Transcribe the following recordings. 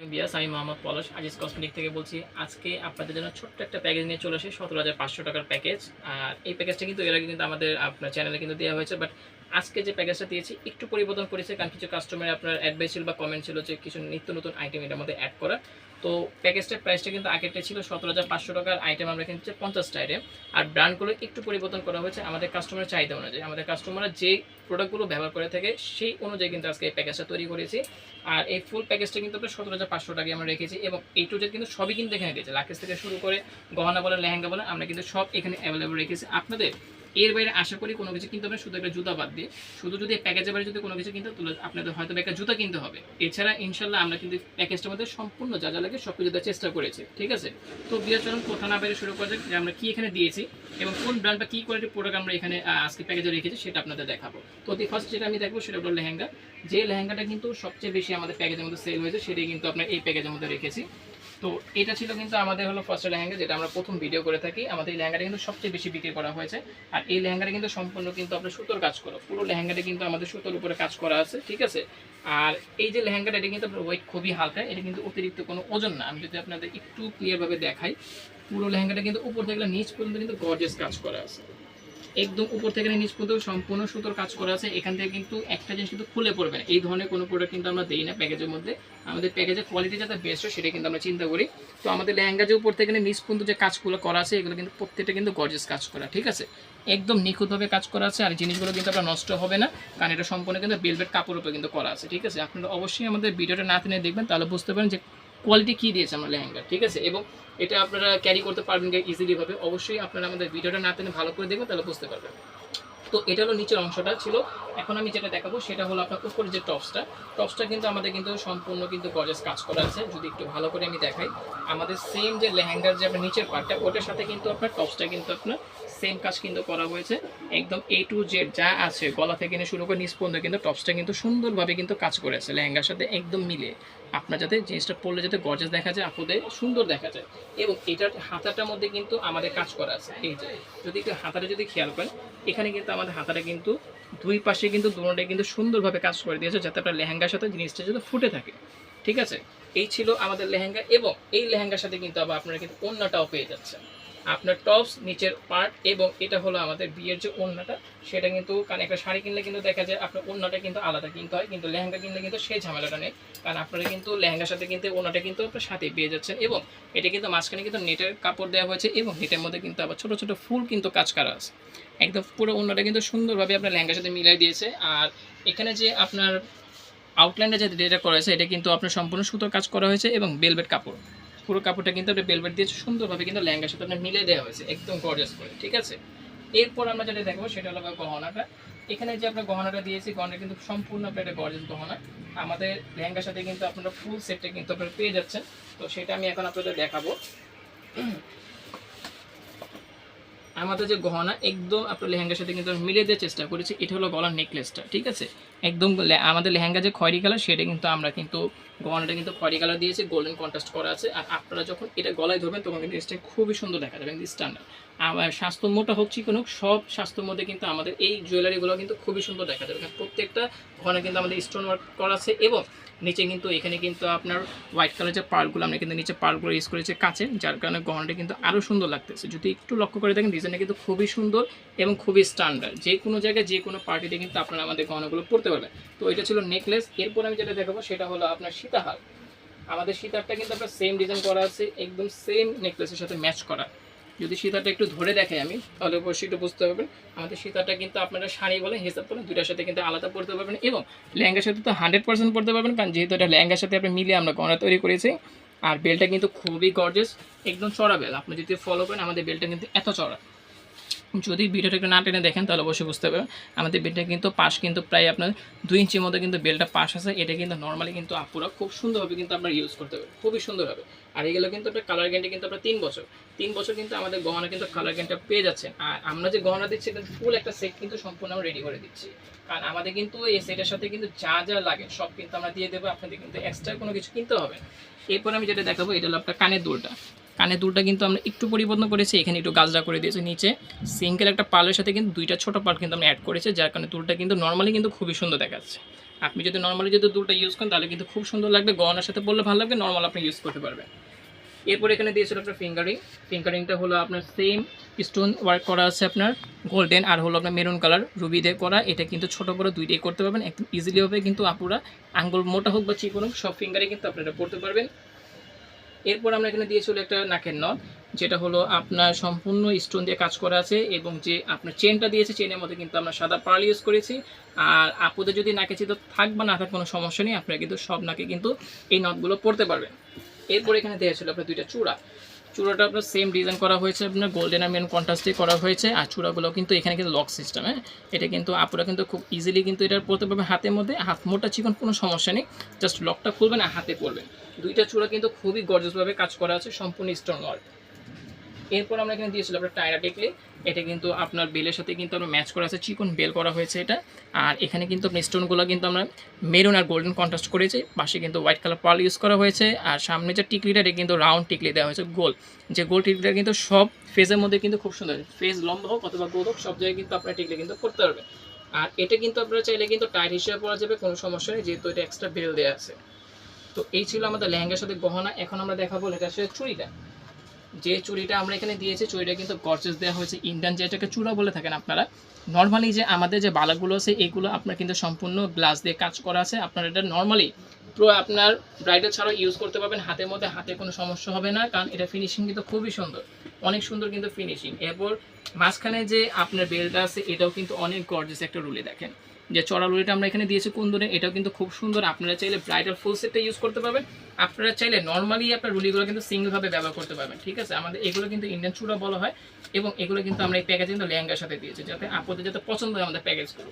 বিয়াস, আমি মোহাম্মদ পলাশ, আজিজ কসমেটিক থেকে বলছি, আজকে আপনাদের জন্য ছোট্ট একটা প্যাকেজ নিয়ে চলে আসে, সতেরো হাজার পাঁচশো টাকার প্যাকেজ। আর এই প্যাকেজটা কিন্তু এর আগে কিন্তু আমাদের আপনার চ্যানেলে কিন্তু দেওয়া হয়েছে, বাট আজকে যে প্যাকেজটা দিয়েছি, একটু পরিবর্তন করেছে, কারণ কিছু কাস্টমার আপনার অ্যাডভাইস ছিল বা কমেন্ট ছিল যে কিছু নিত্য নতুন আইটেম এটার মধ্যে অ্যাড করা তো প্যাকেজটার প্রাইসটা কিন্তু আগেরটা ছিল সতেরো হাজার পাঁচশো টাকার আইটেম আমরা কিনছি পঞ্চাশটা আইটেম আর ব্র্যান্ডগুলো একটু পরিবর্তন করা হয়েছে আমাদের কাস্টমারের চাহিদা অনুযায়ী। আমাদের কাস্টমাররা যে প্রোডাক্টগুলো ব্যবহার করে থাকে সেই অনুযায়ী কিন্তু আজকে এই প্যাকেজটা তৈরি করেছি। আর এই ফুল প্যাকেজটা কিন্তু আমরা সতেরো হাজার পাঁচশো টাকায় আমরা রেখেছি এবং এই টু কিন্তু সবই কিন্তু এখানে দিয়েছে। লাকেজ থেকে শুরু করে গহনা বলেন, লেহেঙ্গা বলেন, আমরা কিন্তু সব এখানে অ্যাভেলেবল রেখেছি। আপনাদের এর বাইরে আশা করি কোনো কিছু কিনতে হবে শুধু একটা জুতা বাদ দিয়ে। শুধু যদি প্যাকেজের বাইরে যদি কোনো কিছু কিনতে আপনাদের হয়তো একটা জুতা কিনতে হবে। এছাড়া ইনশাল্লাহ আমরা কিন্তু প্যাকেজটার মধ্যে সম্পূর্ণ যা যা লাগে সব কিছু দেওয়ার চেষ্টা করেছি, ঠিক আছে? তো বিয়ের চলুন, কোথা না বাইরে শুরু করা যাক, যে আমরা কি এখানে দিয়েছি এবং কোন ব্র্যান্ড বা কী কোয়ালিটির প্রোডাক্ট আমরা এখানে আজকে প্যাকেজে রেখেছি সেটা আপনাদের দেখাবো। তো দি ফার্স্ট যেটা আমি দেখব সেটা হলো লেহেঙ্গা। যে লেহেঙ্গাটা কিন্তু সবচেয়ে বেশি আমাদের প্যাকেজের মধ্যে সেল হয়েছে, সেটাই কিন্তু আপনার এই প্যাকেজের মধ্যে রেখেছি। তো এটা ছিল কিন্তু আমাদের হলো ফার্স্ট লেহেঙ্গা, যেটা আমরা প্রথম ভিডিও করে থাকি। আমাদের এই লেহেঙ্গাটা কিন্তু সবচেয়ে বেশি বিক্রি করা হয়েছে। আর এই লেহেঙ্গাটা কিন্তু সম্পূর্ণ কিন্তু আপনার সুতোর কাজ করো। পুরো লেহেঙ্গাটা কিন্তু আমাদের সুতোর উপরে কাজ করা আছে, ঠিক আছে? আর এই যে লেহেঙ্গাটা, এটা কিন্তু আপনার ওয়েট খুবই হালকা। এটা কিন্তু অতিরিক্ত কোনো ওজন না। আমি যদি আপনাদের একটু ক্লিয়ারভাবে দেখাই, পুরো লেহেঙ্গাটা কিন্তু উপর থেকে নিচ পর্যন্ত কিন্তু গর্জেস কাজ করা আছে। একদম উপর থেকে নিচ পর্যন্ত সম্পূর্ণ সুতোর কাজ করা আছে। এখান থেকে কিন্তু একটা জিনিস কিন্তু খুলে পড়বে। না এই ধরনের কোনো প্রোডাক্ট কিন্তু আমরা দিই না প্যাকেজের মধ্যে। আমাদের প্যাকেজের কোয়ালিটি যাতে বেস্ট হয় সেটা কিন্তু আমরা চিন্তা করি। তো আমাদের লেহেঙ্গা যে উপর থেকে নিচ পর্যন্ত যে কাজগুলো করা আছে, এগুলো কিন্তু প্রত্যেকটা কিন্তু গর্জেস কাজ করা, ঠিক আছে? একদম নিখুঁতভাবে কাজ করা আছে, আর জিনিসগুলো কিন্তু আপনার নষ্ট হবে না, কারণ এটা সম্পূর্ণ কিন্তু বেলভেট কাপড় উপরে কিন্তু করা আছে, ঠিক আছে? আপনারা অবশ্যই আমাদের ভিডিওটা না টেনে দেখবেন, তাহলে বুঝতে পারেন যে কোয়ালিটি কী দিয়েছে আমরা লেহেঙ্গা, ঠিক আছে? এবং এটা আপনারা ক্যারি করতে পারবেন ইজিলিভাবে অবশ্যই আপনারা আমাদের ভিডিওটা না পেলে ভালো করে দেখবেন, তাহলে বুঝতে পারবেন। তো এটা হলো নিচের অংশটা ছিল। এখন আমি যেটা দেখাবো সেটা হলো আপনার উপরে যে টপসটা টপসটা কিন্তু আমাদের কিন্তু সম্পূর্ণ কিন্তু গজেস কাজ করা আছে। যদি একটু ভালো করে আমি দেখাই, আমাদের সেম যে লেহেঙ্গার যে আপনার নিচের পার্টটা ওটার সাথে কিন্তু আপনার টপসটা কিন্তু আপনার সেম কাজ কিন্তু করা হয়েছে। একদম এ টু জেড যা আছে, গলা থেকে নিয়ে শুরু করে নিচ পর্যন্ত কিন্তু টপসটা কিন্তু সুন্দরভাবে কিন্তু কাজ করে আছে, লেহেঙ্গার সাথে একদম মিলে আপনার যাতে জিনিসটা পরলে যাতে গর্জেস দেখা যায়, আপুদের সুন্দর দেখা যায়। এবং এটার হাতাটার মধ্যে কিন্তু আমাদের কাজ করা আছে। এই যে, যদি একটু হাতাটা যদি খেয়াল করেন, এখানে কিন্তু আমাদের হাতাটা কিন্তু দুই পাশে কিন্তু দুটোটাই কিন্তু সুন্দরভাবে কাজ করে দিয়েছে যাতে আপনার লেহেঙ্গার সাথে জিনিসটা যাতে ফুটে থাকে। ঠিক আছে? এই ছিল আমাদের লেহেঙ্গা এবং এই লেহেঙ্গার সাথে কিন্তু আবার আপনারা কিন্তু অন্যটাও পেয়ে যাচ্ছেন। আপনার টপস নিচের পার্ট এবং এটা হলো আমাদের বিয়ের যে ওড়নাটা, সেটা কিন্তু কারণ একটা শাড়ি কিনলে কিন্তু দেখা যায় আপনার ওড়নাটা কিন্তু আলাদা কিনতে হয়, কিন্তু লেহেঙ্গা কিনলে কিন্তু সেই ঝামেলাটা নেই। কারণ আপনারা কিন্তু লেহেঙ্গার সাথে কিন্তু ওড়নাটা কিন্তু আপনার সাথে পেয়ে যাচ্ছেন এবং এটা কিন্তু মাঝখানে কিন্তু নেটের কাপড় দেওয়া হয়েছে এবং নেটের মধ্যে কিন্তু আবার ছোটো ছোটো ফুল কিন্তু কাজ করা আছে। একদম পুরো ওড়নাটা কিন্তু সুন্দরভাবে আপনার লেহেঙ্গার সাথে মিলাই দিয়েছে আর এখানে যে আপনার আউটলাইনটা যে যেটা করা হয়েছে, এটা কিন্তু আপনার সম্পূর্ণ সুতোর কাজ করা হয়েছে এবং বেলভেট কাপড়। পুরো কাপড়টা কিন্তু আপনি বেলভেট দিয়েছে সুন্দরভাবে কিন্তু লেহেঙ্গার সাথে আপনার মিলে দেওয়া হয়েছে, একদম গর্জাস করে, ঠিক আছে? এরপর আমরা যেটা দেখব সেটা হলো আপনার গহনাটা। এখানে যে আমরা গহনাটা দিয়েছি, গহনাটা কিন্তু সম্পূর্ণ আপনার একটা গর্জাস গহনা। আমাদের লেহেঙ্গার সাথে কিন্তু আপনারা ফুল সেটটা কিন্তু আপনারা পেয়ে যাচ্ছেন। তো সেটা আমি এখন আপনাদের দেখাবো। আমাদের যে গহনা, একদম আপনার লেহেঙ্গার সাথে কিন্তু মিলে দেওয়ার চেষ্টা করেছি। এটা হলো গলার নেকলেসটা ঠিক আছে? একদম আমাদের লেহেঙ্গা যে খয়েরি কালার, সেটা কিন্তু আমরা কিন্তু গহনাটা কিন্তু খয়েরি কালার দিয়েছি গোল্ডেন কন্ট্রাস্ট করা আছে। আর আপনারা যখন এটা গলায় ধরবেন, তখন কিন্তু স্টাইল খুবই সুন্দর দেখা যাবে কিন্তু স্ট্যান্ডার্ড আমার স্বাস্থ্য মোটা হোক চিকন সব স্বাস্থ্যর মধ্যে কিন্তু আমাদের এই জুয়েলারিগুলো কিন্তু খুবই সুন্দর দেখা যাবে। কারণ প্রত্যেকটা ঘরে কিন্তু আমাদের স্টোন ওয়ার্ক করা আছে এবং নিচে কিন্তু এখানে কিন্তু আপনার হোয়াইট কালার যে পার্কগুলো আমরা কিন্তু নিচে পার্কগুলো ইউজ করেছি কাচের, যার কারণে গহনাটা কিন্তু আরও সুন্দর লাগতেছে। যদি একটু লক্ষ্য করে দেখেন ডিজাইনটা কিন্তু খুবই সুন্দর এবং খুবই স্ট্যান্ডার্ড যে কোনো জায়গায় যে কোনো পার্টিতে কিন্তু আপনারা আমাদের গহনাগুলো পরতে পারবেন তো এটা ছিল নেকলেস এরপর আমি যেটা দেখাবো সেটা হলো আপনার সীতাহার। আমাদের সীতারটা কিন্তু আপনার সেম ডিজাইন করা আছে, একদম সেম নেকলেসের সাথে ম্যাচ করা। যদি সীতাটা একটু ধরে দেখাই আমি, তাহলে অবশ্যই একটু বুঝতে পারবেন। আমাদের সীতাটা কিন্তু আপনারা শাড়ি বলেন, হিসাব বলেন দুটার সাথে কিন্তু আলাদা পড়তে পারবেন এবং লেহেঙ্গার সাথে তো হান্ড্রেড পার্সেন্ট পড়তে পারবেন, কারণ যেহেতু এটা লেহেঙ্গার সাথে আপনি মিলিয়ে আমরা গহনা তৈরি করেছি। আর বেলটা কিন্তু খুবই গর্জেস একদম চড়া বেল আপনি যদি ফলো করেন, আমাদের বেলটা কিন্তু এত চড়া। যদি ভিডিওটা একটু না টেনে দেখেন, তাহলে অবশ্যই বুঝতে পারবেন। আমাদের বেলটা কিন্তু পাশ কিন্তু প্রায় আপনার দুই ইঞ্চির মধ্যে কিন্তু বেলটা পাশ আছে। এটা কিন্তু নর্মালি কিন্তু আপুরা খুব সুন্দরভাবে কিন্তু আপনার ইউজ করতে পারবেন। খুবই সুন্দর হবে আর এগুলো কিন্তু আপনার কালার গ্যান্টি কিন্তু আপনার তিন বছর। তিন বছর কিন্তু আমাদের গহনা কিন্তু কালার গ্যান্টটা পেয়ে যাচ্ছেন। আর আমরা যে গহনা দিচ্ছি কিন্তু ফুল একটা সেট কিন্তু সম্পূর্ণ আমরা রেডি করে দিচ্ছি। কারণ আমাদের কিন্তু এই সেটের সাথে কিন্তু যা যা লাগে, সব কিন্তু আমরা দিয়ে দেবো। আপনাদের কিন্তু এক্সট্রা কোনো কিছু কিনতে হবে। এরপর আমি যেটা দেখাবো, এটা হলো আপনার কানের দুলটা। কানের দুলটা কিন্তু আমরা একটু পরিবর্তন করেছি, এখানে একটু গাছটা করে দিয়েছি নিচে। সিঙ্গেল একটা পালের সাথে কিন্তু দুইটা ছোট পাল কিন্তু আমরা অ্যাড করেছি, যার কারণে দুলটা কিন্তু নর্মালি কিন্তু খুবই সুন্দর দেখাচ্ছে। আপনি যদি নর্মালি যদি দুলটা ইউজ করেন, তাহলে কিন্তু খুব সুন্দর লাগবে গহনার সাথে বললে ভালো লাগবে নর্মাল আপনি ইউজ করতে পারবেন। এরপর এখানে দিয়েছিল আপনার ফিঙ্গারিং ফিঙ্গারিংটা হলো আপনার সেম স্টোন ওয়ার্ক করা আছে আপনার গোল্ডেন আর হলো আপনার মেরুন কালার রুবি দিয়ে করা। এটা কিন্তু ছোট বড় দুইটাই করতে পারবেন, একদম ইজিলি হবে কিন্তু আপুরা। আঙ্গুল মোটা হোক বা চিকন হোক, সব ফিঙ্গারে কিন্তু আপনারা পড়তে পারবেন। এরপর আমরা এখানে দিয়ে চলে একটা নাকের নল, যেটা হলো আপনার সম্পূর্ণ স্টোন দিয়ে কাজ করা আছে এবং যে আপনার চেনটা দিয়েছে চেনের মধ্যে কিন্তু আমরা সাদা পার্ল ইউজ করেছি। আর আপুদের যদি নাকে চিত থাক বা না থাক কোনো সমস্যা নেই, আপনারা কিন্তু সব নাকে কিন্তু এই নটগুলো পড়তে পারবেন। এরপর এখানে দেওয়া ছিল আপনার দুইটা চূড়া। চূড়াটা আপনার সেম ডিজাইন করা হয়েছে, আপনার গোল্ডেন আর মেন কন্ট্রাস্টে করা হয়েছে, আর চূড়াগুলো কিন্তু এখানে কিন্তু লক সিস্টেম হ্যাঁ? এটা কিন্তু আপুরা কিন্তু খুব ইজিলি কিন্তু এটা পড়তে পারবে হাতের মধ্যে, হাত মোটা চিকন কোনো সমস্যা নেই জাস্ট লকটা খুলবেন আর হাতে পড়বেন। দুইটা চূড়া কিন্তু খুবই গর্জসভাবে কাজ করা আছে, সম্পূর্ণ স্টোন ওয়ার্ক এরপর আমরা এখানে দিয়েছিলাম আপনার টায়রা টেকলে এটা কিন্তু আপনার বেলের সাথে কিন্তু আমরা ম্যাচ করা আছে, চিকন বেল করা হয়েছে এটা। আর এখানে কিন্তু আপনি স্টোনগুলো কিন্তু আমরা মেরুন আর গোল্ডেন কন্ট্রাস্ট করেছি, পাশে কিন্তু হোয়াইট কালার পার্ল ইউজ করা হয়েছে, আর সামনে যে টিকলিটা, এটা কিন্তু রাউন্ড টিকলি দেওয়া হয়েছে, গোল। যে গোল টিকলিটা কিন্তু সব ফেজের মধ্যে কিন্তু খুব সুন্দর ফেজ লম্বা হোক অথবা গোল হোক, সব জায়গায় কিন্তু আপনার টিকলি কিন্তু করতে পারবে আর এটা কিন্তু আপনারা চাইলে কিন্তু টাইট হিসেবে পরা যাবে, কোনো সমস্যা নেই, যেহেতু এটা এক্সট্রা বেল দেওয়া আছে। তো এই ছিল আমাদের লেহেঙ্গার সাথে গহনা, এখন আমরা দেখাবো এটা চুড়িটা যে চুড়িটা আমরা এখানে দিয়েছি, চুড়িটা কিন্তু গর্জেস দেওয়া হয়েছে। ইন্ডিয়ান যেটাকে চূড়া বলে থাকেন আপনারা। নর্মালি যে আমাদের যে বালাগুলো আছে, এগুলো আপনার কিন্তু সম্পূর্ণ গ্লাস দিয়ে কাজ করা আছে। আপনার এটা নর্মালি পুরো আপনার ব্রাইডাল ছাড়াও ইউজ করতে পারবেন। হাতের মধ্যে হাতে কোনো সমস্যা হবে না, কারণ এটা ফিনিশিং কিন্তু খুবই সুন্দর। অনেক সুন্দর কিন্তু ফিনিশিং এরপর মাঝখানে যে আপনার বেলটা আছে, এটাও কিন্তু অনেক গর্জেস একটা রুলে দেখেন। যে চড়া লুড়িটা আমরা এখানে দিয়েছি কোন দূরে এটাও কিন্তু খুব সুন্দর। আপনারা চাইলে ব্রাইডাল ফুল সেটটা ইউজ করতে পারবেন। আপনারা চাইলে নর্মালি আপনার রুলিগুলো কিন্তু সিঙ্গলভাবে ব্যবহার করতে পারবেন, ঠিক আছে? আমাদের এগুলো কিন্তু ইন্ডিয়ান চূড়া বলা হয় এবং এগুলো কিন্তু আমরা এই প্যাকেজ কিন্তু লেহেঙ্গার সাথে দিয়েছি, যাতে আপনাদের যাতে পছন্দ হয় আমাদের প্যাকেজগুলো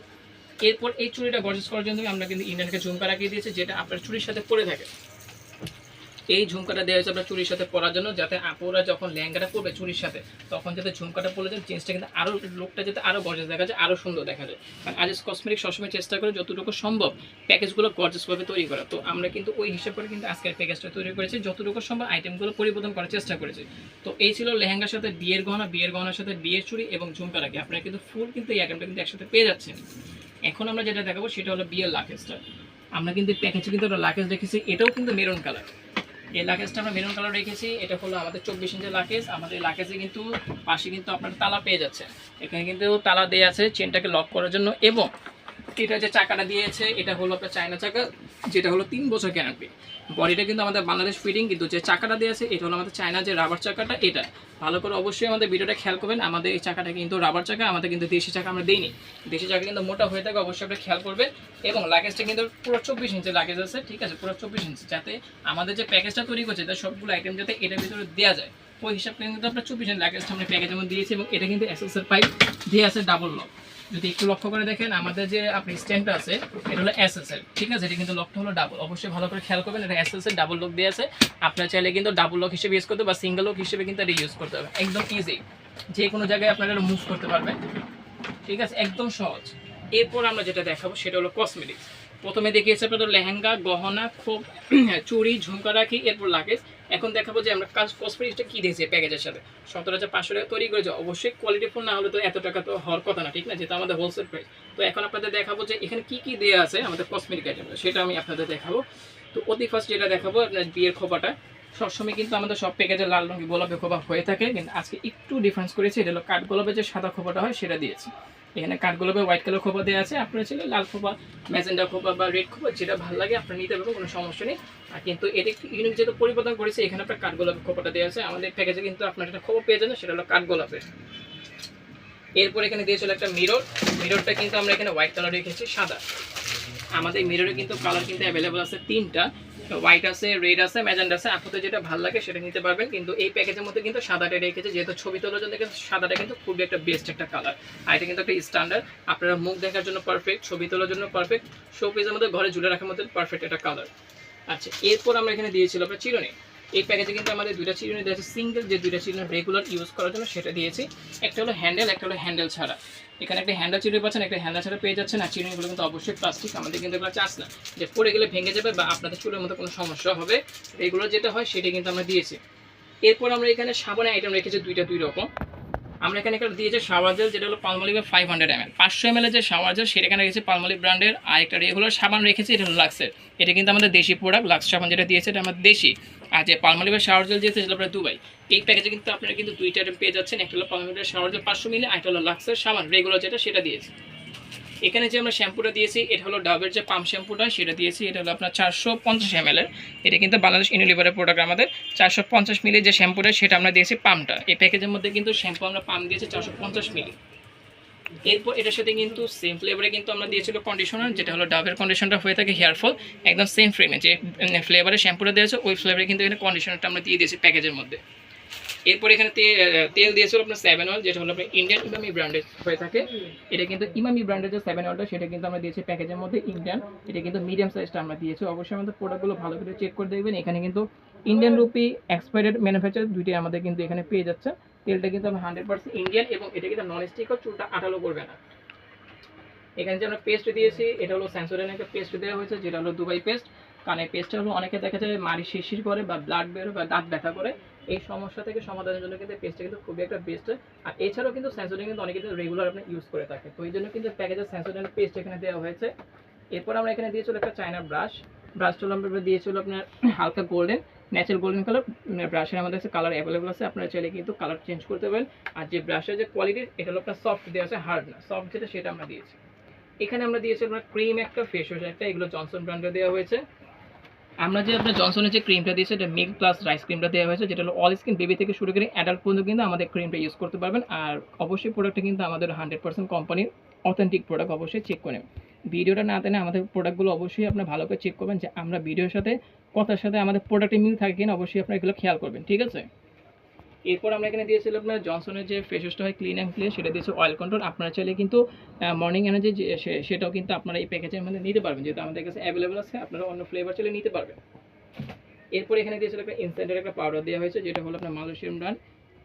এরপর এই চুড়িটা গর্জেস করার জন্য আমরা কিন্তু ইন্ডিয়ানকে ঝুমকা রাখিয়ে দিয়েছি, যেটা আপনার চুড়ির সাথে পরে থাকে। এই ঝুমকাটা দেওয়া হয়েছে আপনার চুরির সাথে পরার জন্য, যাতে আপুরা যখন লেহেঙ্গাটা পরবে চুরির সাথে, তখন যাতে ঝুমকাটা পরে যায় জিনিসটা কিন্তু আরও লোকটা যাতে আরও গর্জেস দেখা যায় আরও সুন্দর দেখা যায়। কারণ আজ কসমেটিক সবসময় চেষ্টা করে যতটুকু সম্ভব প্যাকেজগুলো গর্জেসভাবে তৈরি করা। তো আমরা কিন্তু ওই হিসাব করে কিন্তু আজকের প্যাকেজটা তৈরি করেছি, যতটুকু সম্ভব আইটেমগুলো পরিবর্তন করার চেষ্টা করেছি। তো এই ছিল লেহেঙ্গার সাথে বিয়ের গহনা, বিয়ের গহনার সাথে বিয়ের চুরি এবং ঝুমকা রাখি আপনারা কিন্তু ফুল কিন্তু এই আইটেমটা কিন্তু একসাথে পেয়ে যাচ্ছেন। এখন আমরা যেটা দেখাবো সেটা হলো বিয়ের লাকেজটা আমরা কিন্তু প্যাকেজে কিন্তু একটা লাকেজ রেখেছি এটাও কিন্তু মেরুন কালার এই লাকেজটা আমরা মেরুন কালার রেখেছি। এটা হলো আমাদের চব্বিশ ইঞ্চের লাকেজ আমাদের লাকেজে কিন্তু পাশে কিন্তু আপনার তালা পেয়ে যাচ্ছে এখানে কিন্তু তালা দেওয়া আছে চেনটাকে লক করার জন্য এবং এটা যে চাকাটা দিয়েছে, এটা হলো আপনার চায়না চাকা, যেটা হলো তিন বছর গ্যারান্টি বডিটা কিন্তু আমাদের বাংলাদেশ ফিটিং কিন্তু যে চাকাটা দিয়েছে, এটা হলো আমাদের চায়না যে রাবার চাকাটা, এটা। ভালো করে অবশ্যই আমাদের ভিডিওটা খেয়াল করবেন, আমাদের এই চাকাটা কিন্তু রাবার চাকা, আমাদের কিন্তু দেশি চাকা আমরা দিইনি। দেশি চাকা কিন্তু মোটা হয়ে থাকে, অবশ্যই আপনি খেয়াল করবেন। এবং লাগেজটা কিন্তু পুরো চব্বিশ ইঞ্চি লাগেজ আছে, ঠিক আছে? পুরো চব্বিশ ইঞ্চি যাতে আমাদের যে প্যাকেজটা তৈরি করছে, তার সবগুলো আইটেম যাতে এটার ভিতরে দেওয়া যায়। ওই হিসাব কিন্তু আপনার চব্বিশ ইঞ্চি লাগেজটা আমরা প্যাকেজ মধ্যে দিয়েছি, এবং এটা কিন্তু এসএসএর পাইপ দিয়ে আছে ডাবল লক যদি একটু লক্ষ্য করে দেখেন, আমাদের যে আপনি স্ট্যান্ডটা আছে, এটা হলো এস ঠিক আছে? এটা কিন্তু লকটা হলো ডাবল অবশ্যই ভালো করে খেয়াল করবেন, এটা S S L double lock দিয়ে আছে। আপনার চাইলে কিন্তু ডাবল লক হিসেবে ইউজ করতে বা সিঙ্গেল লক হিসেবে কিন্তু এটা ইউজ করতে হবে। একদম ইজি যে কোনো জায়গায় আপনারা মুভ করতে পারবেন, ঠিক আছে? একদম সহজ। এরপর আমরা যেটা দেখাবো, সেটা হলো কসমেটিক্স প্রথমে দেখিয়েছে আপনাদের লেহেঙ্গা, গহনা, খুব, চুড়ি, ঝুমকা রাখি, এরপর লাগেজ। এখন দেখাবো যে আমরা কাজ কসমেটিক্সটা কী দিয়েছি প্যাকেজের সাথে। সতেরো হাজার পাঁচশো টাকা তৈরি করেছে। অবশ্যই কোয়ালিটি ফুল না হলে তো এত টাকা তো হওয়ার কথা না, ঠিক না? যেটা আমাদের হোলসেল প্রাইস তো এখন আপনাদের দেখাবো যে এখানে কী কী দেওয়া আছে আমাদের কসমেটিক আইটেম সেটা আমি আপনাদের দেখাবো। তো অতি ফার্স্ট যেটা দেখাবো, আপনার বিয়ের খোপাটা। সবসময় কিন্তু আমাদের সব প্যাকেজে লাল রঙের গোলাপি খোপা হয়ে থাকে। কিন্তু আজকে একটু ডিফারেন্স করেছি। এটা হলো কাঠ গোলাপের যে সাদা খোপাটা হয়, সেটা দিয়েছি। এখানে কাঠগোলাপে হোয়াইট কালার খোপা দেওয়া আছে। আপনার ছিল লাল খোপা, ম্যাজেন্ডা খোপা বা রেড খোপা, যেটা ভালো লাগে, আপনার নিতে পারবেন, কোনো সমস্যা নেই। আর কিন্তু এটা ইউনিক যেহেতু পরিবর্তন করেছে, এখানে আপনার কাঠগোলাপের খোপাটা দেওয়া আছে। আমাদের প্যাকেজে কিন্তু আপনার একটা খোপা পেয়ে যাবেন, সেটা হলো কাঠগোলাপের। এরপর এখানে দিয়েছিল একটা মিরর মিররটা কিন্তু আমরা এখানে হোয়াইট কালার রেখেছি, সাদা। আমাদের মিররে কিন্তু কালার কিন্তু অ্যাভেলেবল আছে তিনটা। হোয়াইট আছে রেড আছে ম্যাজেন্ডা আছে, আপনাদের যেটা ভালো লাগে সেটা নিতে পারবেন। কিন্তু এই প্যাকেজের মধ্যে কিন্তু সাদাটা রেখেছে, যেহেতু ছবি তোলার জন্য কিন্তু সাদাটা কিন্তু খুবই একটা বেস্ট একটা কালার আর এটা কিন্তু একটা স্ট্যান্ডার্ড আপনারা মুখ দেখার জন্য পারফেক্ট ছবি তোলার জন্য পারফেক্ট শো পিসের মধ্যে ঘরে ঝুলে রাখার মধ্যে পারফেক্ট একটা কালার আচ্ছা এরপর আমরা এখানে দিয়েছিলাম আপনার চিরুনি। এই প্যাকেজে কিন্তু আমাদের দুইটা চিরুনি দিয়েছে সিঙ্গেল যে দুইটা চিরুনি রেগুলার ইউজ করার জন্য সেটা দিয়েছি। একটা হলো হ্যান্ডেল একটা হলো হ্যান্ডেল ছাড়া। এখানে একটা হ্যান্ডা চিড়ে পাচ্ছেন, একটা হ্যান্ডা ছাড়া পেয়ে যাচ্ছেন, আর চিরুনিগুলো কিন্তু অবশ্যই প্লাস্টিক আমাদের কিন্তু এগুলো চাষ না। যে পড়ে গেলে ভেঙে যাবে বা আপনাদের চুলের মধ্যে কোনো সমস্যা হবে এগুলো যেটা হয় সেটা কিন্তু আমরা দিয়েছি। এরপর আমরা এখানে সাবানের আইটেম রেখেছি, দুইটা দুই রকম। আমরা এখানে একটা দিয়েছে শাওয়ার জেল যেটা হলো পালমলিভের ফাইভ হান্ড্রেড এম এল পাঁচশো এম এল যে শাওয়ার জেল সেটা এখানে রেখেছে পালমলিভ ব্র্যান্ডের আর একটা রেগুলার সাবান রেখেছে, এটা হলো লাক্সের এটা কিন্তু আমাদের দেশি প্রোডাক্ট লাক্স সাবান যেটা দিয়েছে, এটা আমাদের দেশি। আর যে পালমলিভের শাওয়ার জেল দিয়েছে, সেটা আপনার দুবাই এই প্যাকেজে কিন্তু আপনারা কিন্তু দুইটা পেয়ে যাচ্ছেন। একটা হলো পালমলিভের শাওয়ার জেল পাঁচশো মিলে আর একটা হলো লাক্সের সাবান রেগুলার যেটা, সেটা দিয়েছি। এখানে যে আমরা শ্যাম্পুটা দিয়েছি, এটা হলো ডাবের যে পাম্প শ্যাম্পুটা, সেটা দিয়েছি, এটা হলো আপনার চারশো পঞ্চাশ এম এটা কিন্তু বাংলাদেশ ইউনিলিভারের প্রোডাক্ট আমাদের। চারশো পঞ্চাশ মিলি যে শ্যাম্পুটা, সেটা আমরা দিয়েছি পাম্পটা। এই প্যাকেজের মধ্যে কিন্তু শ্যাম্পু আমরা পাম্প দিয়েছি চারশো পঞ্চাশ মিলি এরপর এটার সাথে কিন্তু সেম ফ্লেভারে কিন্তু আমরা দিয়েছিল কন্ডিশনার যেটা হলো ডাবের কন্ডিশনারটা হয়ে থাকে হেয়ার ফল একদম সেম ফ্রেমে যে ফ্লেভারে শ্যাম্পুটা দিয়েছে ওই ফ্লেভারে কিন্তু এখানে কন্ডিশনারটা আমরা দিয়ে দিয়েছি প্যাকেজের মধ্যে। এরপর এখানে তেল দিয়েছিল আপনার সেভেন অয়েল যেটা হলো আপনার ইন্ডিয়ান ইমামি ব্র্যান্ডের হয়ে থাকে। এটা কিন্তু ইমামি ব্র্যান্ডের যে সেভেন অয়েলটা সেটা কিন্তু আমরা দিয়েছি প্যাকেজের মধ্যে ইন্ডিয়ান এটা কিন্তু মিডিয়াম সাইজটা আমরা দিয়েছি। অবশ্যই আমাদের প্রোডাক্টগুলো ভালো করে চেক করে দেখবেন। এখানে কিন্তু ইন্ডিয়ান রুপি এক্সপায়ার্ড ম্যানুফ্যাকচার দুইটাই আমাদের কিন্তু এখানে পেয়ে যাচ্ছে। তেলটা কিন্তু আমরা হান্ড্রেড পার্সেন্ট ইন্ডিয়ান এবং এটা কিন্তু নন স্টিকও চুলটা আঠালো করবে না। এখানে যে আমরা পেস্ট দিয়েছি এটা হলো স্যান্সোডেন একটা পেস্ট দেওয়া হয়েছে যেটা হলো দুবাই পেস্ট কারণ এই পেস্টটা হলো অনেকে দেখা যায় মারি শিরশির করে বা ব্লাড বেরো বা দাঁত ব্যথা করে। এই সমস্যা থেকে সমাধানের জন্য কিন্তু পেস্টটা কিন্তু খুবই একটা বেস্ট আর এছাড়াও কিন্তু স্যান্সোডেন কিন্তু অনেকে রেগুলার আপনি ইউজ করে থাকে। তো এই জন্য কিন্তু প্যাকেজের স্যান্সোডেন পেস্ট এখানে দেওয়া হয়েছে। এরপর আমরা এখানে দিয়েছিল একটা চায়না ব্রাশ ব্রাশটা আমরা দিয়েছিল আপনার হালকা গোল্ডেন ন্যাচারাল গোল্ডেন কালার ব্রাশের আমাদের কাছে কালার অ্যাভেলেবল আছে। আপনারা চাইলে কিন্তু কালার চেঞ্জ করতে পারেন। আর যে ব্রাশের যে কোয়ালিটি এটা হলো আপনার সফট দেওয়া আছে হার্ড না। সফট যেটা, সেটা আমরা দিয়েছি। এখানে আমরা দিয়েছি আপনার ক্রিম একটা ফেস ওয়াশ একটা। এগুলো জনসন ব্র্যান্ডের দেওয়া হয়েছে। আমরা যে আপনার জনসনের যে ক্রিমটা দিয়েছে, এটা মিল্ক প্লাস রাইস ক্রিমটা দেওয়া হয়েছে, যেটা হলো অল স্কিন বেবি থেকে শুরু করে অ্যাডাল্ট পর্যন্ত কিন্তু আমাদের ক্রিমটা ইউজ করতে পারবেন আর অবশ্যই প্রোডাক্টটা কিন্তু আমাদের হান্ড্রেড পার্সেন্ট কোম্পানির অথেন্টিক প্রোডাক্ট অবশ্যই চেক করে। ভিডিওটা না দেনে আমাদের প্রোডাক্টগুলো অবশ্যই আপনার ভালো করে চেক করবেন যে আমরা ভিডিওর সাথে কথার সাথে আমাদের প্রোডাক্টে মিল থাকে কিনা, অবশ্যই আপনার এগুলো খেয়াল করবেন, ঠিক আছে এরপর আমরা এখানে দিয়েছিলাম আপনার জনসনের যে ফেসওয়াশটা হয় ক্লিন অ্যান্ড ক্লিয়ার সেটা দিয়েছে অয়েল কন্ট্রোল আপনারা চাইলে কিন্তু মর্নিং এনার্জি সেটাও কিন্তু আপনারা এই প্যাকেজের মধ্যে নিতে পারবেন। যেহেতু আমাদের কাছে অ্যাভেলেবল আছে, আপনারা অন্য ফ্লেভার চাইলে নিতে পারবেন। এরপর এখানে দিয়েছিল একটা ইনস্ট্যান্টের একটা পাউডার দেওয়া হয়েছে, যেটা হলো আপনার মালয়েশিয়ান ব্র্যান্ড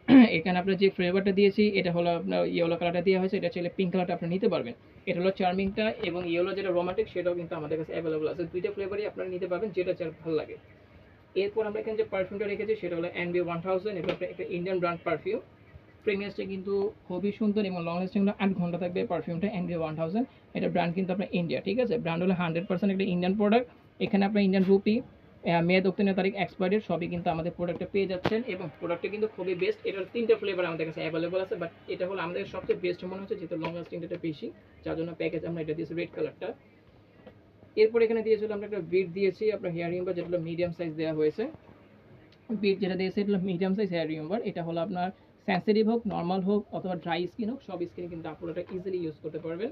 এখানে আপনার যে ফ্লেভারটা দিয়েছি, এটা হলো আপনার ইয়েলো কালারটা দেওয়া হয়েছে, এটা চাইলে পিঙ্ক কালারটা আপনি নিতে পারবেন। এটা হলো চার্মিংটা এবং ইয়েলো যেটা রোমান্টিক সেটাও কিন্তু আমাদের কাছে অ্যাভেলেবল আছে। দুইটা ফ্লেভারই আপনারা নিতে পারবেন, যেটা চার ভালো লাগে। এরপর আমরা এখানে যে পারফিউমটা রেখেছি, সেটা হলো এনবি ওয়ান থাউজেন্ড এটা একটা- ইন্ডিয়ান ব্র্যান্ড পারফিউম প্রিমিয়াসটা কিন্তু খুবই সুন্দর এবং লং লাস্টিং হলো আট ঘণ্টা থাকবে পারফিউমটা এনবি ওয়ান থাউজেন্ড এটা ব্র্যান্ড কিন্তু আপনার ইন্ডিয়া ঠিক আছে? ব্র্যান্ড হলো হান্ড্রেড পার্সেন্ট একটা ইন্ডিয়ান প্রোডাক্ট এখানে আপনার ইন্ডিয়ান রুপি মেয়াদ উত্তীর্ণের তারিখ এক্সপায়ার্ড সবই কিন্তু আমাদের প্রোডাক্টে পেয়ে যাচ্ছেন এবং প্রোডাক্টটা কিন্তু খুবই বেস্ট এটার তিনটে ফ্লেভার আমাদের কাছে অ্যাভেলেবল আছে বাট এটা হলো আমাদের সবচেয়ে বেস্ট মনে হচ্ছে, যেহেতু লং লাস্টিংটা বেশি, যার জন্য প্যাকেজ আমরা এটা দিয়েছি রেড কালারটা এরপর এখানে দিয়েছিলাম আমরা একটা বিট দিয়েছি, আপনার হেয়ার রিমবার যেটা হলো মিডিয়াম সাইজ দেওয়া হয়েছে। বিট যেটা দিয়েছে এটা হলো মিডিয়াম সাইজ হেয়ার রিমুভার এটা হলো আপনার সেন্সিটিভ হোক নর্মাল হোক, অথবা ড্রাই স্কিন হোক, সব স্কিনে কিন্তু আপনারা এটা ইজিলি ইউজ করতে পারবেন।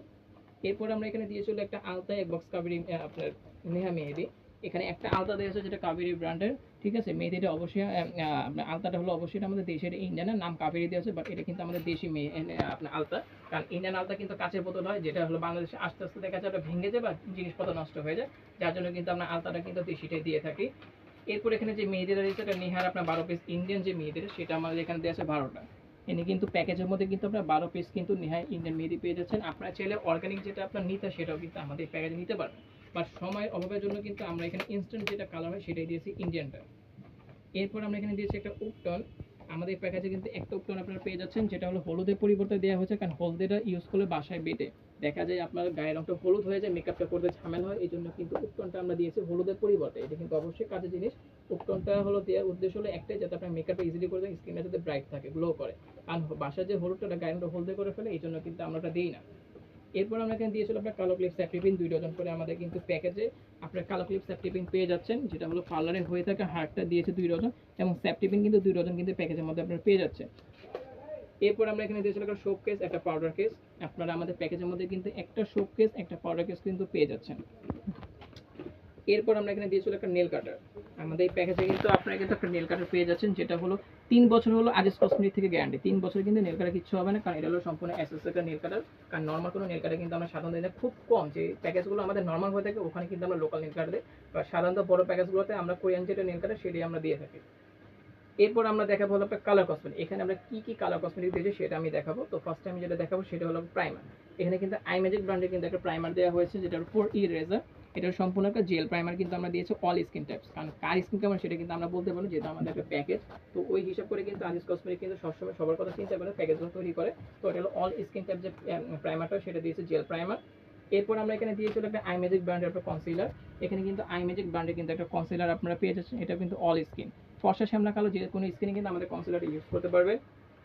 এরপর আমরা এখানে দিয়েছিল একটা আলতা এক বক্স কাবেরি আপনার নেহা মেহেদি। এখানে একটা আলতা দিয়েছে যেটা কাবেরি ব্র্যান্ডের, ঠিক আছে? মেহেদিটা অবশ্যই আলতাটা হলো অবশ্যই আমাদের দেশের ইন্ডিয়ানের নাম কাবেরি দিয়েছে বাট এটা কিন্তু আমাদের দেশি মেয়ে আপনার আলতা। কারণ ইন্ডিয়ান আলতা কিন্তু কাছের বোতল হয়, যেটা হলো বাংলাদেশে আস্তে আস্তে দেখা যাবে ভেঙে যায় বা জিনিসপত্র নষ্ট হয়ে যায়, যার জন্য কিন্তু আমরা আলতাটা কিন্তু দেশিটাই দিয়ে থাকি। এরপর এখানে যে মেয়েদের রয়েছে, এটা নিহার আপনার বারো পিস ইন্ডিয়ান যে মেয়েদের সেটা আমাদের এখানে দেওয়া আছে বারোটা। এনে কিন্তু প্যাকেজের মধ্যে কিন্তু আপনার বারো পিস কিন্তু নিহার ইন্ডিয়ান মেহেদি পেয়ে যাচ্ছেন। আপনারা চাইলে অর্গানিক যেটা আপনার নিতে সেটাও কিন্তু আমাদের প্যাকেজে নিতে পারবেন। বাট সময়ের অভাবের জন্য কিন্তু আমরা এখানে ইনস্ট্যান্ট যেটা কালার হয় সেটাই দিয়েছি ইন্ডিয়ানটা এরপর আমরা এখানে দিয়েছি একটা উপটন। আমাদের প্যাকেজে কিন্তু একটা উপটন আপনারা পেয়ে যাচ্ছেন, যেটা হলো হলুদের পরিবর্তে দেওয়া হয়েছে, কারণ হলদেটা ইউজ করলে বাসায় বেটে। দেখা যায় আপনার গায়ের রংটা হলুদ হয়ে যায় মেকআপটা করতে ঝামেলা হয়, এই জন্য কিন্তু উপটনটা আমরা দিয়েছি হলুদের পরিবর্তে। এটা কিন্তু অবশ্যই কাজের জিনিস। উপটনটা হলো দেওয়ার উদ্দেশ্য হলো একটাই, যাতে আপনার মেকআপটা ইজিলি করে দেয় স্কিনটা যাতে ব্রাইট থাকে গ্লো করে। আর বাসায় যে হলুদটা, গায়ের রংটা হলদে করে ফেলে, এই জন্য কিন্তু আমরা ওটা দিই না। এরপর আমরা এখানে দিয়েছিল আপনার কালো ক্লিপ স্যাপটিপিন দুই ডজন করে আমাদের কিন্তু প্যাকেজে আপনার কালো ক্লিপ স্যাপটিপিন পেয়ে যাচ্ছেন, যেটা হলো পার্লারে হয়ে থাকে হারটা দিয়েছে দুই ডজন এবং স্যাপটিপিন কিন্তু দুই ডজন কিন্তু প্যাকেজের মধ্যে আপনার পেয়ে যাচ্ছে। এরপর আমরা এখানে দিয়েছিলাম একটা শোপ কেস একটা পাউডার কেস আপনারা আমাদের প্যাকেজের মধ্যে কিন্তু একটা শোপ কেস একটা পাউডার কেস কিন্তু পেয়ে যাচ্ছেন। এরপর আমরা এখানে দিয়েছিল একটা নেল কাটার আমাদের এই প্যাকেজে কিন্তু আপনারা কিন্তু একটা নেল কাটার পেয়ে যাচ্ছেন, যেটা হলো তিন বছর হলো আজিস কসমেটিক থেকে গ্যারান্টি তিন বছর কিন্তু নেল কাটার কিছু হবে না, কারণ এটা হলো সম্পূর্ণ একটা নেল কাটার কারণ নর্মাল কোনো নেল কাটার কিন্তু আমরা সাধারণত দিনে খুব কম। যে প্যাকেজগুলো আমাদের নর্মাল হয়ে থাকে, ওখানে কিন্তু আমরা লোকাল নেল কাটার দিই। বা সাধারণত বড় প্যাকেজগুলোতে আমরা কোরিয়ান যেটা নেল কাটার সেটাই আমরা দিয়ে থাকি। এরপর আমরা দেখাবো হলো আপনার কালার কসমেটিক এখানে আমরা কি কি কালার কসমেটিক দিয়েছি সেটা আমি দেখাবো। তো ফার্স্ট টাইম যেটা দেখাবো সেটা হলো প্রাইমার এখানে কিন্তু আইম্যাজিক ব্র্যান্ডের কিন্তু একটা প্রাইমার দেওয়া হয়েছে যেটা ফোর ই রেজার এটা সম্পূর্ণ একটা জেল প্রাইমার কিন্তু আমরা দিয়েছি অল স্কিন টাইপস কারণ কার স্কিন কেমন সেটা কিন্তু আমরা বলতে পারব, যেহেতু আমাদের একটা প্যাকেজ তো ওই হিসাব করে কিন্তু আজিজ কসমেটিক কিন্তু সবসময় সবার কথা চিন্তা করে প্যাকেজগুলো তৈরি করে। তো এটা হলো অল স্কিন টাইপ যে প্রাইমারটা সেটা দিয়েছে জেল প্রাইমার এরপর আমরা এখানে দিয়েছিল একটা আইমেজিক ব্র্যান্ডের একটা কনসিলার এখানে কিন্তু আইমেজিক ব্র্যান্ডের কিন্তু একটা কনসিলার আপনারা পেয়ে যাচ্ছেন, এটা কিন্তু অল স্কিন ফর্সা, শ্যামলা, কালো যে কোনো স্কিনে কিন্তু আমাদের কনসিলারটা ইউজ করতে পারবে।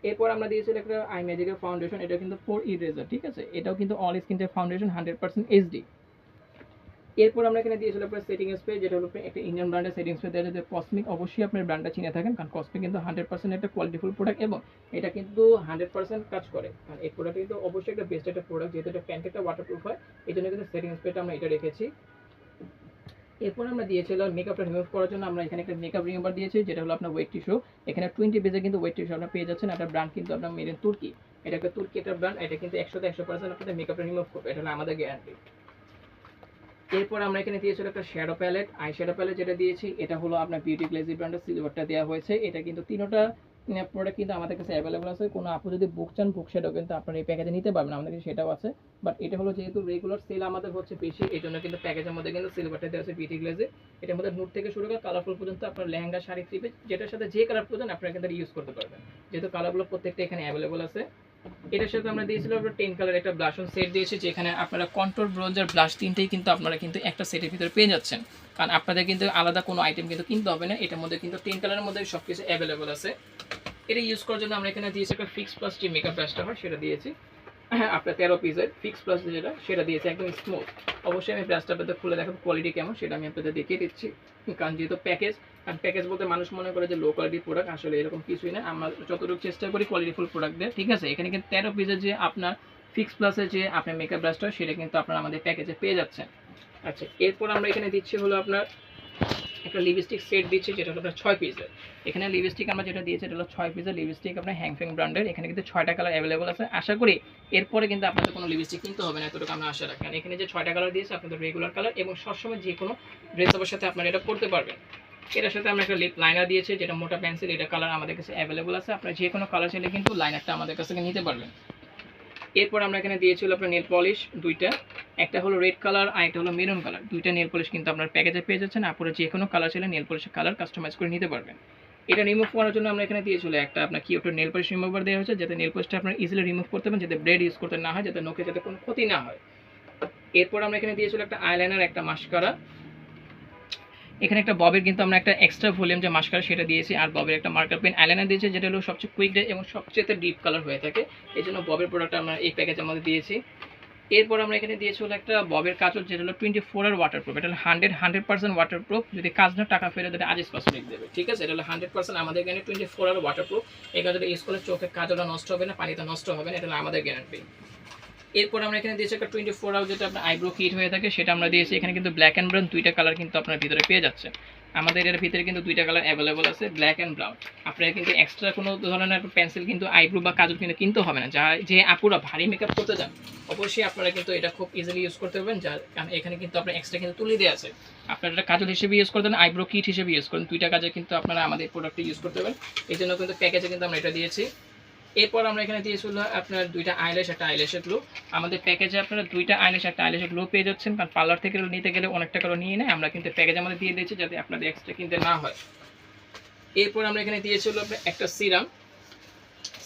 এরপর আমরা দিয়েছিল একটা আই ম্যাজিকের ফাউন্ডেশন এটা কিন্তু ফোর ইরেজার ঠিক আছে? এটাও কিন্তু all skin type foundation hundred percent HD এরপর আমরা এখানে দিয়েছিল আপনার সেটিং স্প্রে যেটা হলো একটা ইন্ডিয়ান ব্র্যান্ডের সেটিং স্প্রে দেওয়া যাতে কসমিক অবশ্যই আপনার ব্র্যান্ডটা চিনে থাকেন, কারণ কসমিক কিন্তু হান্ড্রেড পার্সেন্ট একটা কোয়ালিটিফুল প্রোডাক্ট এবং এটা কিন্তু হান্ড্রেড পার্সেন্ট কাজ করে। কারণ এই প্রোডাক্ট কিন্তু অবশ্যই একটা বেস্ট একটা প্রোডাক্ট যেহেতু এটা প্যান্টেকটা ওয়াটারপ্রুফ হয় এই জন্য কিন্তু সেটিং স্প্রেটা আমরা এটা রেখেছি। এরপর আমরা দিয়েছিলাম মেকআপটা রিমুভ করার জন্য, আমরা এখানে একটা মেকআপ রিমুভার দিয়েছি, যেটা হলো আপনার ওয়েট টিস্যু এখানে টোয়েন্টি বেজে কিন্তু ওয়েট টিস্যু আপনার পেয়ে যাচ্ছেন একটা ব্র্যান্ড কিন্তু আপনার মেড ইন তুর্কি। এটা একটা তুর্কি একটা ব্র্যান্ড এটা কিন্তু একশোতে একশো পার্সেন্ট আপনাদের মেকআপটা রিমুভ করবে, এটা হলো আমাদের গ্যারান্টি এরপর আমরা এখানে দিয়েছিল একটা shadow palette eye shadow palette যেটা দিয়েছি, এটা হলো আপনার বিউটি গ্লেজি ব্র্যান্ডের সিলভারটা দেওয়া হয়েছে। এটা কিন্তু তিনোটা প্রোডাক্ট কিন্তু আমাদের কাছে অ্যাভেলেবল আছে। কোনো আপু যদি বুক চান বুক শ্যাডো কিন্তু আপনার এই প্যাকেজে নিতে পারবেন, আমাদের কাছে সেটাও আছে। বাট এটা হলো যেহেতু রেগুলার সেল আমাদের হচ্ছে বেশি, এই জন্য কিন্তু প্যাকেজের মধ্যে কিন্তু সিলভারটা দেওয়া আছে বিউটি গ্লেজে এটার মধ্যে নুট থেকে শুরু করে কালারফুল পর্যন্ত আপনার লেহেঙ্গা, শাড়ি থ্রিপে যেটার সাথে যে কালার প্রয়োজন, আপনারা কিন্তু ইউজ করতে পারবেন। যেহেতু কালারগুলো প্রত্যেকটা এখানে অ্যাভেলেবল আছে। এটার সাথে আমরা দিয়েছিলাম আমরা টেন কালার একটা ব্লাশন সেট দিয়েছি, যেখানে আপনারা কন্ট্রোল ব্রোঞ্জার ব্লাশ তিনটেই কিন্তু আপনারা কিন্তু একটা সেটের ভিতরে পেয়ে যাচ্ছেন। কারণ আপনাদের কিন্তু আলাদা কোনো আইটেম কিন্তু কিনতে হবে না, এটার মধ্যে কিন্তু টেন কালারের মধ্যে সব কিছু অ্যাভেলেবল আছে। এটা ইউজ করার জন্য আমরা এখানে দিয়েছি একটা ফিক্স প্লাস মেকআপ ব্রাশটা হয়, সেটা দিয়েছি। আপনার তেরো পিসের ফিক্স প্লাস যেটা, সেটা দিয়েছে, একদম স্মুথ অবশ্যই আমি ব্রাশটা আপনাদের খুলে দেখাবো কোয়ালিটি কেমন, সেটা আমি আপনাদের দেখিয়ে দিচ্ছি। কারণ যেহেতু প্যাকেজ কারণ প্যাকেজ বলতে মানুষ মনে করে যে লো কোয়ালিটির প্রোডাক্ট আসলে এরকম কিছুই না। আমরা যতটুকু চেষ্টা করি কোয়ালিটিফুল প্রোডাক্ট দেয় ঠিক আছে? এখানে কিন্তু তেরো পিসের যে আপনার ফিক্স প্লাসের যে আপনার মেকআপ ব্রাশটা সেটা কিন্তু আপনারা আমাদের প্যাকেজে পেয়ে যাচ্ছেন। আচ্ছা এরপর আমরা এখানে দিচ্ছি হলো আপনার একটা লিপস্টিক সেট দিচ্ছি, যেটা হলো আপনার ছয় পিসের এখানে লিপস্টিক আমরা যেটা দিয়েছি, এটা হলো ছয় পিসের লিপস্টিক আপনার হ্যাংফিং ব্র্যান্ডের এখানে কিন্তু ছয়টা কালার অ্যাভেলেবল আছে। আশা করি এরপরে কিন্তু আপনাদের কোনো লিপস্টিক কিনতে হবে না, এতটুকু আমরা আশা রাখি। এখানে যে ছয়টা কালার দিয়েছে, আপনাদের রেগুলার কালার এবং সবসময় যে কোনো ড্রেস সাথে আপনারা এটা পরতে পারবেন। এটার সাথে আমরা একটা লিপ লাইনার দিয়েছি, যেটা মোটা পেন্সিল এটা কালার আমাদের কাছে অ্যাভেলেবল আছে। আপনারা যে কোনো কালার চাইলে কিন্তু লাইনারটা আমাদের কাছ থেকে নিতে পারবেন। এরপর আমরা এখানে দিয়েছিল আপনার নেল পলিশ দুইটা। একটা হলো রেড কালার আর একটা হলো মেরুন কালার দুইটা নেল পলিশ কিন্তু আপনার প্যাকেজে পেয়ে যাচ্ছেন। আপনারা যে কোনো কালার চাইলে নেল পলিশের কালার কাস্টমাইজ করে নিতে পারবেন। এটা রিমুভ করার জন্য আমরা এখানে দিয়েছিল একটা আপনার কি ওটা নেল পলিশ রিমুভার দেওয়া হয়েছে, যাতে নেল পলিশটা আপনার ইজিলি রিমুভ করতে পারেন, যাতে ব্রেড ইউজ করতে না হয়, যাতে নোকে যাতে কোনো ক্ষতি না হয়। এরপর আমরা এখানে দিয়েছিল একটা আইলাইনার একটা মাস্কারা এখানে একটা ববের কিন্তু আমরা একটা এক্সট্রা ভলিউম যে মাস্কারা সেটা দিয়েছি, আর ববের একটা মার্কার পেন আইলাইনার দিয়েছি, যেটা হলো সবচেয়ে কুইক ডে এবং সবচেয়ে ডিপ কালার হয়ে থাকে। এই জন্য ববের প্রোডাক্ট আমরা এই প্যাকেজের মধ্যে দিয়েছি। এরপর আমরা এখানে দিয়েছি হলো একটা ববের কাজল, যেটা হলো টোয়েন্টি ফোর আর ওয়াটার প্রুফ এটা হলো hundred hundred percent waterproof যদি কাজ না, টাকা ফেলে দেবে আজিজ কসমেটিক দেবে, ঠিক আছে? এটা হলো হান্ড্রেড পার্সেন্ট আমাদের এখানে টোয়েন্টি ফোর আর ওয়াটার প্রুফ এই কাজটা ইউজ করলে চোখের কাজলটা নষ্ট হবে না, পানিটা নষ্ট হবে না, এটা হলো আমাদের গ্যারান্টি এরপর আমরা এখানে দিয়েছি একটা টোয়েন্টি ফোর আওয়ার যেটা আপনার আইব্রো কিট হয়ে থাকে, সেটা আমরা দিয়েছি। এখানে কিন্তু ব্ল্যাক অ্যান্ড ব্রাউন দুইটা কালার কিন্তু আপনার ভিতরে পেয়ে যাচ্ছে। আমাদের এর ভিতরে কিন্তু দুইটা কালার অ্যাভেলেবল আছে ব্ল্যাক অ্যান্ড ব্রাউন আপনারা কিন্তু এক্সট্রা কোনো ধরনের পেন্সিল কিন্তু আইব্রো বা কাজল কিন্তু কিনতে হবে না। যা, যে আপুরা ভারী মেকআপ করতে যান অবশ্যই আপনারা কিন্তু এটা খুব ইজিলি ইউজ করতে পারবেন। যার কারণ এখানে কিন্তু আপনার এক্সট্রা কিন্তু তুলে দেওয়া আছে। আপনারা এটা কাজল হিসেবে ইউজ করতেন আইব্রো কিট হিসেবে ইউজ করেন। দুইটা কাজে কিন্তু আপনারা আমাদের প্রোডাক্টটি ইউজ করতে পারেন। এই জন্য কিন্তু প্যাকেজে কিন্তু আমরা এটা দিয়েছি। এরপর আমরা এখানে দিয়েছিল আপনার দুইটা আইলেশ একটা আইলেশের গ্লো আমাদের প্যাকেজে আপনারা দুইটা আইলেস একটা আইলেশের গ্লো পেয়ে যাচ্ছেন। কারণ পার্লার থেকে নিতে গেলে অনেক টাকা নিয়ে নেয়। আমরা কিন্তু প্যাকেজ আমাদের দিয়ে দিয়েছি যাতে আপনাদের এক্সট্রা কিনতে না হয়। এরপর আমরা এখানে দিয়ে আপনার একটা সিরাম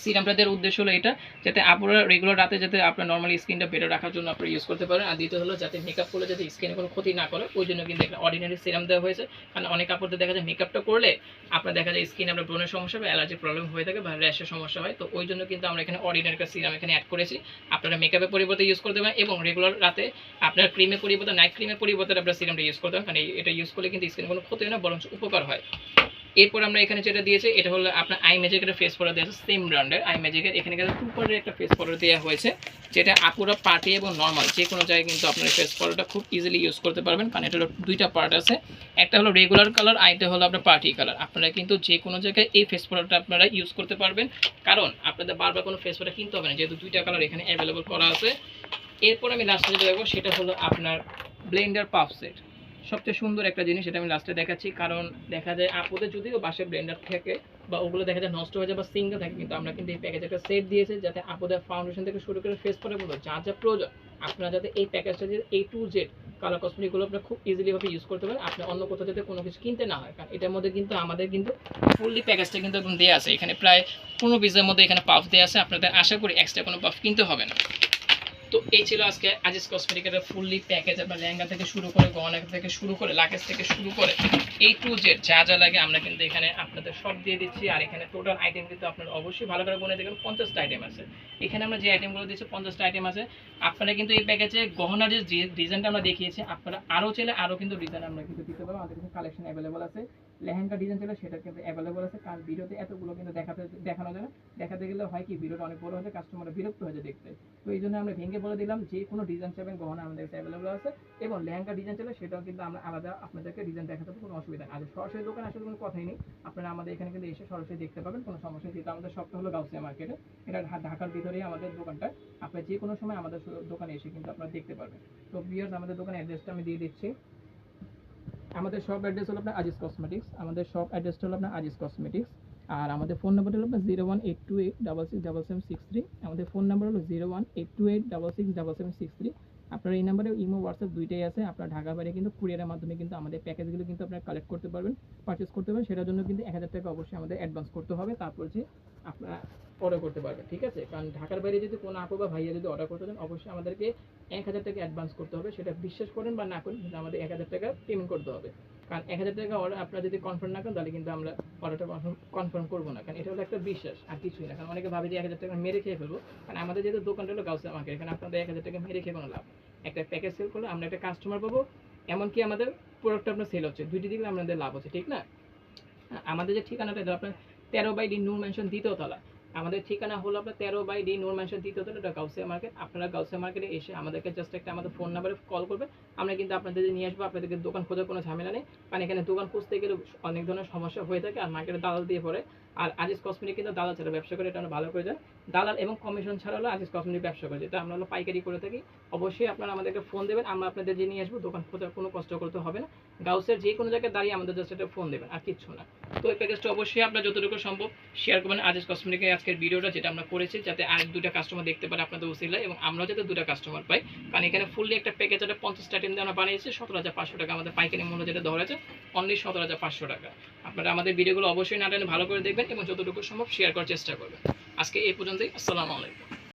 সিরামটা দেওয়ার উদ্দেশ্য হলো এটা, যাতে আপনারা রেগুলার রাতে যাতে আপনার নর্মালি স্কিনটা বেটার রাখার জন্য আপনারা ইউজ করতে পারেন। আর দ্বিতীয় হলো যাতে মেকআপ করলে যাতে স্কিনে কোনো ক্ষতি না করে, ওই জন্য কিন্তু একটা অর্ডিনারি সিরাম দেওয়া হয়েছে। কারণ অনেক কাপড়তে দেখা যায় মেকআপটা করলে আপনার দেখা যায় স্কিনে আপনার ব্রণের সমস্যা বা অ্যালার্জির প্রবলেম হয়ে থাকে বা র্যাশের সমস্যা হয়। তো ওই জন্য কিন্তু আমরা এখানে অর্ডিনারি সিরাম এখানে অ্যাড করেছি। আপনারা মেকআপের পরিবর্তে ইউজ করতে পারেন এবং রেগুলার রাতে আপনার ক্রিমের পরিবর্তে নাইট ক্রিমের পরিবর্তে আপনার সিরামটা ইউজ করতে পারেন। কারণ এটা ইউজ করলে কিন্তু স্কিনে কোনো ক্ষতি হয় না বরং উপকার হয়। এরপর আমরা এখানে যেটা দিয়েছি, এটা হলো আপনার আই ম্যাজিকের ফেস পাউডার দেওয়া আছে সেম ব্র্যান্ডের আই ম্যাজিকের এখানে কিন্তু টু একটা ফেস পাউডার দেওয়া হয়েছে, যেটা আপুরা পার্টি এবং নর্মাল যে কোনো জায়গায় কিন্তু আপনার ফেস পাউডারটা খুব ইজিলি ইউজ করতে পারবেন, কারণ এটা হলো দুইটা পার্ট আছে। একটা হলো রেগুলার কালার আর এটা হলো আপনার পার্টি কালার আপনারা কিন্তু যে কোনো জায়গায় এই ফেস পাউডারটা আপনারা ইউজ করতে পারবেন, কারণ আপনাদের বারবার কোনো ফেস পাউডার কিনতে হবে না, যেহেতু দুইটা কালার এখানে অ্যাভেলেবল করা আছে। এরপর আমি লাস্টে যেটা দেখব, সেটা হলো আপনার ব্লেন্ডার পাফ সেট সবচেয়ে সুন্দর একটা জিনিস এটা আমি লাস্টে দেখাচ্ছি। কারণ দেখা যায় আপুদের যদিও বাসায় ব্লেন্ডার থাকে বা ওগুলো দেখা যায় নষ্ট হয়ে যায় বা সিঙ্গেল থাকে, কিন্তু আমরা কিন্তু এই প্যাকেজে একটা সেট দিয়েছি যাতে আপুদের ফাউন্ডেশন থেকে শুরু করে ফেস পরে বলব যা যা প্রয়োজন, আপনারা যাতে এই প্যাকেজটা দিয়ে এ টু জেড কালার কসমেটিকগুলো আপনি খুব ইজিলিভাবে ইউজ করতে পারেন। আপনি অন্য কোথাও যাতে কোনো কিছু কিনতে না হয়, কারণ এটার মধ্যে কিন্তু আমাদের কিন্তু ফুললি প্যাকেজটা কিন্তু একদম দেওয়া আছে। এখানে প্রায় পনেরো পিসের মধ্যে এখানে পাফ দেওয়া আছে। আপনাদের আশা করি এক্সট্রা কোনো পাফ কিনতে হবে না। তো এই ছিল আজকে আজিজ কসমেটিকের ফুললি প্যাকেজ আপনার লেহেঙ্গা থেকে শুরু করে গহনা থেকে শুরু করে লাকেজ থেকে শুরু করে এই টু জেড যা যা লাগে আমরা কিন্তু এখানে আপনাদের সব দিয়ে দিচ্ছি। আর এখানে টোটাল আইটেম কিন্তু আপনার অবশ্যই ভালো করে গুনে দেখবেন পঞ্চাশটা আইটেম আছে। এখানে আমরা যে আইটেমগুলো দিচ্ছি পঞ্চাশটা আইটেম আছে। আপনারা কিন্তু এই প্যাকেজে গহনার যে ডিজাইনটা আমরা দেখিয়েছি, আপনারা আরও চাইলে আরও কিন্তু ডিজাইন আমরা কিন্তু দিতে পারব। আমাদের কাছে কালেকশন অ্যাভেলেবল আছে। লেহেঙ্গা ডিজাইন ছিল, সেটা কিন্তু অ্যাভেলেবল আছে। কারণ ভিডিওতে এতগুলো কিন্তু দেখাতে, দেখানো না। দেখাতে গেলে হয় কি, ভিডিওটা অনেক বড় হয়ে কাস্টমার বিরক্ত হয়ে যায় দেখতে। তো এই জন্য আমরা ভেঙে বলে দিলাম, যে কোনো ডিজাইন চাইবেন, গহনা আমাদের কাছে অ্যাভেলেবল আছে। এবং লেহেঙ্গা ডিজাইন ছিল সেটাও কিন্তু আমরা আলাদা আপনাদেরকে ডিজাইন দেখাতে কোনো অসুবিধা নেই। আর সরাসরি দোকানে আসলে কোনো কথাই নেই। আপনারা আমাদের এখানে কিন্তু এসে সরাসরি দেখতে পাবেন, কোনো সমস্যা যেহেতু আমাদের সবটা হলো গাউসিয়া মার্কেটে এটা ঢাকার ভিতরেই আমাদের দোকানটা। আপনার যে কোনো সময় আমাদের দোকানে এসে কিন্তু আপনারা দেখতে পারবেন। তো বিয়ার্স আমাদের দোকানের অ্যাড্রেসটা আমি দিয়ে দিচ্ছি। আমাদের শপ অ্যাড্রেস হলো আপনার আজিজ কসমেটিক্স আমাদের শপ অ্যাড্রেসটা হলো আপনার আজিজ কসমেটিক্স আর আমাদের ফোন নাম্বারটা হলো আপনার zero one eight two eight double six double seven six three আমাদের ফোন নাম্বার হলো zero one eight two eight double six double seven six three আপনার এই নাম্বারে ইমো হোয়াটসঅ্যাপ দুইটাই আছে, আপনার ঢাকা বাইরে কিন্তু কুরিয়ারের মাধ্যমে কিন্তু আমাদের প্যাকেজগুলো কিন্তু আপনারা কালেক্ট করতে পারবেন পারচেস করতে পারবেন, সেটার জন্য কিন্তু এক হাজার টাকা অবশ্যই আমাদের অ্যাডভান্স করতে হবে, তারপর যে আপনারা অর্ডার করতে পারবেন ঠিক আছে? কারণ ঢাকার বাইরে যদি কোনো আপু বা ভাইয়া যদি অর্ডার করতে চান, অবশ্যই আমাদেরকে এক হাজার টাকা অ্যাডভান্স করতে হবে। সেটা বিশ্বাস করেন বা না করেন কিন্তু আমাদের এক হাজার টাকা পেমেন্ট করতে হবে। কারণ এক হাজার টাকা অর্ডার আপনারা যদি কনফার্ম না করেন, তাহলে কিন্তু আমরা অর্ডারটা কনফার্ম কনফার্ম করব না। কারণ এটা হলো একটা বিশ্বাস, আর কিছুই না। কারণ অনেকে ভাবে যে এক হাজার টাকা মেরে খেয়ে ফেলব। কারণ আমাদের যেহেতু দোকানটা হলো গাউসে আমাকে এখানে আপনাদের এক হাজার টাকা মেরে খেয়ে কোনো লাভ একটা প্যাকেজ সেল করলে আমরা একটা কাস্টমার পাবো, এমনকি আমাদের প্রোডাক্টটা আপনার সেল হচ্ছে। দুইটি দিকে আমাদের লাভ হচ্ছে, ঠিক না? আমাদের যে ঠিকানাটা আপনার তেরো বাই ডি নূর ম্যানশন দ্বিতীয় তলা। আমাদের ঠিকানা হলো আপনার তেরো বাই ডি নোর ম্যানশন দ্বিতীয় তলা এটা গাউসিয়া মার্কেট আপনারা গাউসিয়া মার্কেটে এসে আমাদেরকে জাস্ট একটা আমাদের ফোন নাম্বারে কল করবে আমরা কিন্তু আপনাদের নিয়ে আসব, আপনাদেরকে দোকান খোঁজার কোনো ঝামেলা নেই। কারণ এখানে দোকান খুঁজতে গেলে অনেক ধরনের সমস্যা হয়ে থাকে আর মার্কেটে দালাল দিয়ে পড়ে। আর আজিজ কসমেটিক কিন্তু দালাল ছাড়া ব্যবসা করে, এটা আমরা ভালো করে জানি। দালাল এবং কমিশন ছাড়া হলো আজিজ কসমেটিক ব্যবসা করে, যেটা আমরা হলো পাইকারি করে থাকি। অবশ্যই আপনারা আমাদেরকে ফোন দেবেন, আমরা আপনাদের যে নিয়ে আসব, দোকান খোঁজার কোনো কষ্ট করতে হবে না। গাউসের যে কোনো জায়গায় দাঁড়িয়ে আমাদের জাস্ট একটা ফোন দেবেন, আর কিচ্ছু না। তো এই প্যাকেজটা অবশ্যই আপনার যতটুকু সম্ভব শেয়ার করবেন আজিজ কসমেটিকের আজকের ভিডিওটা, যেটা আমরা করেছি, যাতে আরেক দুটা কাস্টমার দেখতে পারে আপনাদের উচিলায় এবং আমরাও যাতে দুটা কাস্টমার পাই। কারণ এখানে ফুললি একটা প্যাকেজ একটা পঞ্চাশটা টিম দিয়ে আমরা বানিয়েছি, সতেরো হাজার পাঁচশো টাকা আমাদের পাইকারি মূল্য যেটা ধরেছে অনলি সতেরো হাজার পাঁচশো টাকা। আপনারা আমাদের ভিডিওগুলো অবশ্যই না ভালো করে দেখবেন এবং যতটুকু সম্ভব শেয়ার করার চেষ্টা করবেন। আজকে এই পর্যন্তই আসসালামু আলাইকুম।